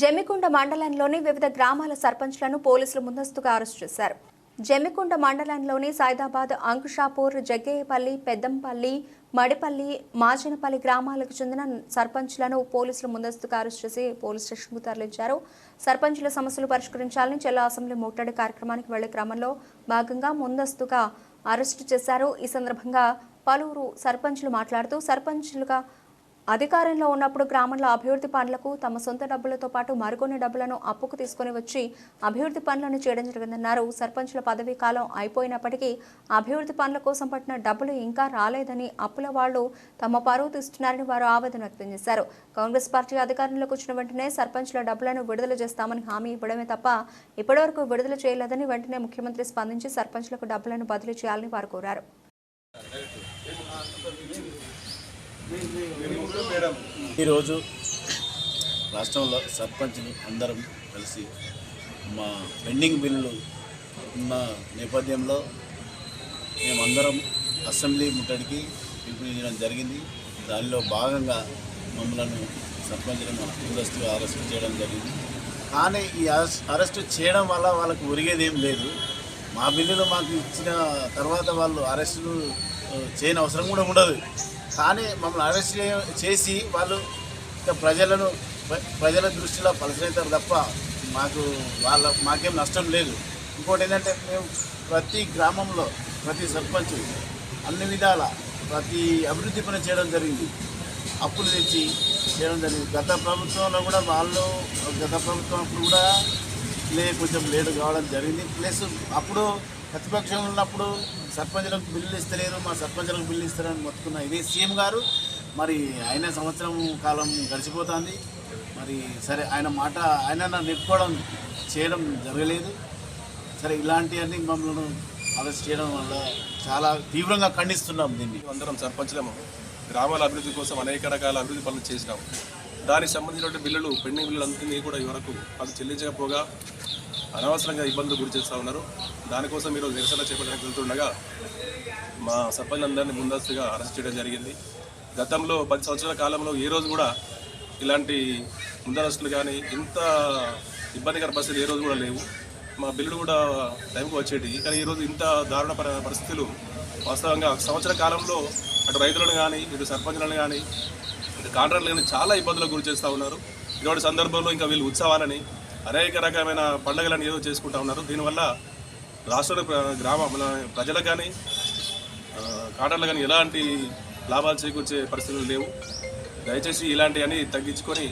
జమ్మికుంట మండలంలోని వివిధ గ్రామాల సర్పంచ్లను పోలీసులు ముందస్తుగా అరెస్టు చేశారు. జమ్మికుంట మండలంలోని సైదాబాద్ అంకుషాపూర్ జగ్గేయపల్లి పెద్దంపల్లి మడిపల్లి మాచినపల్లి గ్రామాలకు చెందిన సర్పంచ్లను పోలీసులు ముందస్తుగా అరెస్టు చేసి పోలీస్ స్టేషన్కు తరలించారు. సర్పంచుల సమస్యలు పరిష్కరించాలని జిల్లా అసెంబ్లీ ముట్టడి కార్యక్రమానికి వెళ్ళే క్రమంలో భాగంగా ముందస్తుగా అరెస్టు చేశారు. ఈ సందర్భంగా పలువురు సర్పంచులు మాట్లాడుతూ సర్పంచులుగా అధికారంలో ఉన్నప్పుడు గ్రామంలో అభివృద్ధి పనులకు తమ సొంత డబ్బులతో పాటు మరికొన్ని డబ్బులను అప్పుకు తీసుకుని వచ్చి అభివృద్ధి పనులను చేయడం జరిగిందన్నారు. సర్పంచుల పదవీ కాలం అయిపోయినప్పటికీ అభివృద్ధి పనుల కోసం పట్టిన డబ్బులు ఇంకా రాలేదని అప్పుల వాళ్ళు తమ పరువు తీస్తున్నారని వారు ఆవేదన వ్యక్తం చేశారు. కాంగ్రెస్ పార్టీ అధికారంలోకి వచ్చిన వెంటనే సర్పంచుల డబ్బులను విడుదల చేస్తామని హామీ ఇవ్వడమే తప్ప ఇప్పటివరకు విడుదల చేయలేదని వెంటనే ముఖ్యమంత్రి స్పందించి సర్పంచులకు డబ్బులను బదిలీ చేయాలని వారు కోరారు. ఈరోజు రాష్ట్రంలో సర్పంచ్ని అందరం కలిసి మా పెండింగ్ బిల్లులు ఉన్న నేపథ్యంలో మేమందరం అసెంబ్లీ ముట్టడికి పిలుపునిచ్చడం జరిగింది. దానిలో భాగంగా మమ్మల్ని సర్పంచ్లను ముందస్తుగా అరెస్టు చేయడం జరిగింది. కానీ ఈ అరెస్ట్ అరెస్ట్ చేయడం వల్ల వాళ్ళకు ఒరిగేది ఏం లేదు. మా బిల్లులు మాకు ఇచ్చిన తర్వాత వాళ్ళు అరెస్టులు చేయని అవసరం కూడా ఉండదు. కానీ మమ్మల్ని అరెస్ట్ చేసి వాళ్ళు ప్రజలను ప్ర- ప్రజల దృష్టిలో పలసరైతారు తప్ప మాకు వాళ్ళ మాకేం నష్టం లేదు. ఇంకోటి ఏంటంటే మేము ప్రతి గ్రామంలో ప్రతి సర్పంచ్ అన్ని విధాల ప్రతి అభివృద్ధి పని చేయడం జరిగింది. అప్పులు తెచ్చి చేయడం జరిగింది. గత ప్రభుత్వంలో కూడా వాళ్ళు గత ప్రభుత్వం అప్పుడు కూడా లే కొంచెం లేటు కావడం జరిగింది. ప్లస్ అప్పుడు ప్రతిపక్షం ఉన్నప్పుడు సర్పంచులకు బిల్లులు ఇస్తలేరు మా సర్పంచులకు బిల్లు ఇస్తారని మొత్తుకున్న ఇదే సీఎం గారు. మరి ఆయన సంవత్సరం కాలం గడిచిపోతుంది. మరి సరే ఆయన మాట ఆయన నెప్పుకోవడం చేయడం జరగలేదు. సరే ఇలాంటివన్నీ మమ్మల్ని అరెస్ట్ చేయడం వల్ల చాలా తీవ్రంగా ఖండిస్తున్నాం దీన్ని. అందరం సర్పంచులము గ్రామాల అభివృద్ధి కోసం అనేక రకాల అభివృద్ధి పనులు చేసినాం. దానికి సంబంధించిన బిల్లులు పెండింగ్ బిల్లులు అంతని కూడా ఈ వరకు అది చెల్లించకపోగా అనవసరంగా ఇబ్బందులు గురి చేస్తూ ఉన్నారు. దానికోసం ఈరోజు నిరసన చేపట్టడానికి వెళ్తుండగా మా సర్పంచ్లందరినీ ముందస్తుగా అరెస్ట్ చేయడం జరిగింది. గతంలో పది సంవత్సరాల కాలంలో ఏ రోజు కూడా ఇలాంటి ముందరస్తులు కానీ ఇంత ఇబ్బందికర పరిస్థితులు ఏ రోజు కూడా లేవు. మా బిల్లులు కూడా టైంకి వచ్చేటి కానీ ఈరోజు ఇంత దారుణ పరిస్థితులు వాస్తవంగా సంవత్సర కాలంలో అటు రైతులను కానీ ఇటు సర్పంచులను కానీ ఇటు కాంట్రాక్టులు కానీ చాలా ఇబ్బందులకు గురి చేస్తూ ఉన్నారు. ఇటువంటి సందర్భంలో ఇంకా వీళ్ళు ఉత్సవాలని అనేక రకమైన పండుగలను ఏదో చేసుకుంటా ఉన్నారు. దీనివల్ల రాష్ట్ర ప్ర- గ్రామ మన ప్రజలకు కానీ కాటర్లు కానీ ఎలాంటి లాభాలు చేకూర్చే పరిస్థితులు లేవు. దయచేసి ఇలాంటివన్నీ తగ్గించుకొని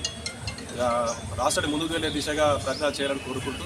రాష్ట్రాన్ని ముందుకు వెళ్ళే దిశగా ప్రయత్నాలు చేయాలని కోరుకుంటూ